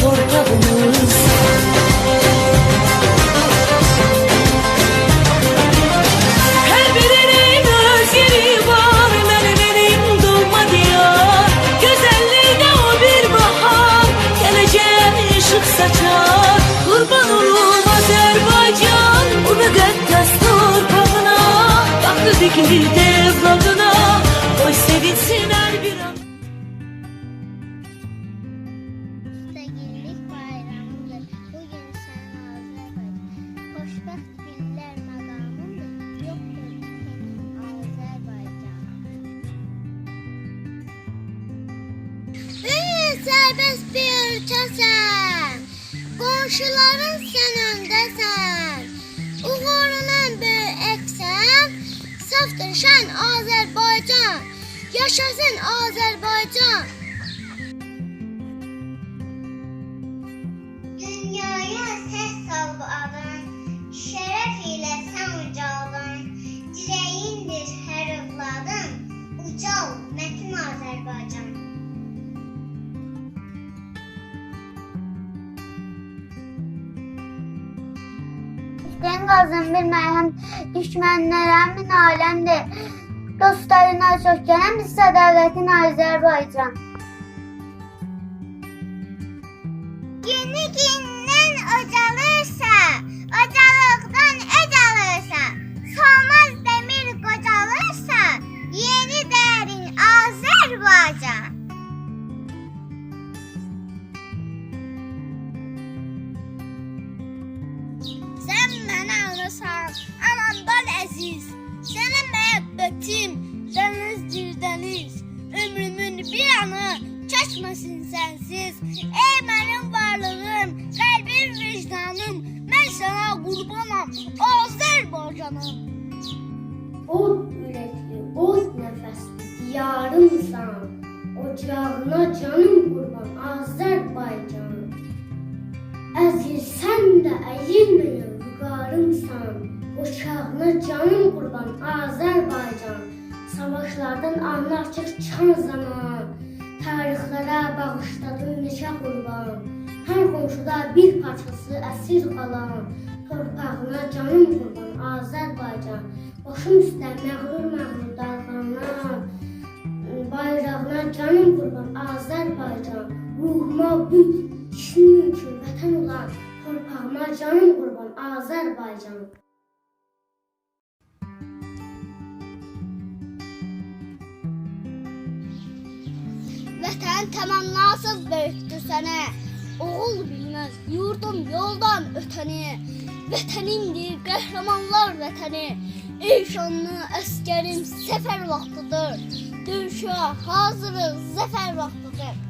torpağımız Her birinin öz yeri var benim doğma diyar Güzelliğine o bir bahar Geleceğe ışık saçar. Kurban olurum Azerbaycan Bu müqəddəs torpağına. Dikili Sərbəst bir ölkəsən. Qonşuların sən öndəsən. Uğuruna böyüksən. Safdır şən Azərbaycan. Yaşasın Azərbaycan. İşten kazın bilmeyen düşmanlara min alemdir. Dostlarına çok gelen bir sadakatin Azerbaycan. Günü gündən ocalırsa, anamdan əziz, sənə məhəbbətim, dənizdir dəniz, ömrümün bir anı çəkməsin sənsiz. Ey mənim varlığım, qəlbim, vicdanım, mən sənə qurbanam, Azərbaycanım. Od ürəkli, od nəfəsli diyarımsan. Ocağına canım qurban Azərbaycan. Əzilsən də əyilməyən vüqarımsan. Ocağına canım qurban Azərbaycan. Savaşlardan anlar çıxan zaman tarixlərə bağışladın neçə qurban. Hər qonşuda bir parçası əsir qalan torpağına canım qurban Azərbaycan. Başım üstə məğrur məğrur dalğanan bayrağına canım qurban Azərbaycan. Ruhuma büt, cismim üçün vətən olan torpağıma canım qurban Azərbaycan. Vətən təmənnasız böyükdür sənə. Oğul bilməz yurdum yoldan ötəni. Vətənindir qəhrəmanlar vətəni. Ey şanlı əskərim səfər vaxtıdır. Döyüşə hazırıq zəfər vaxtıdır.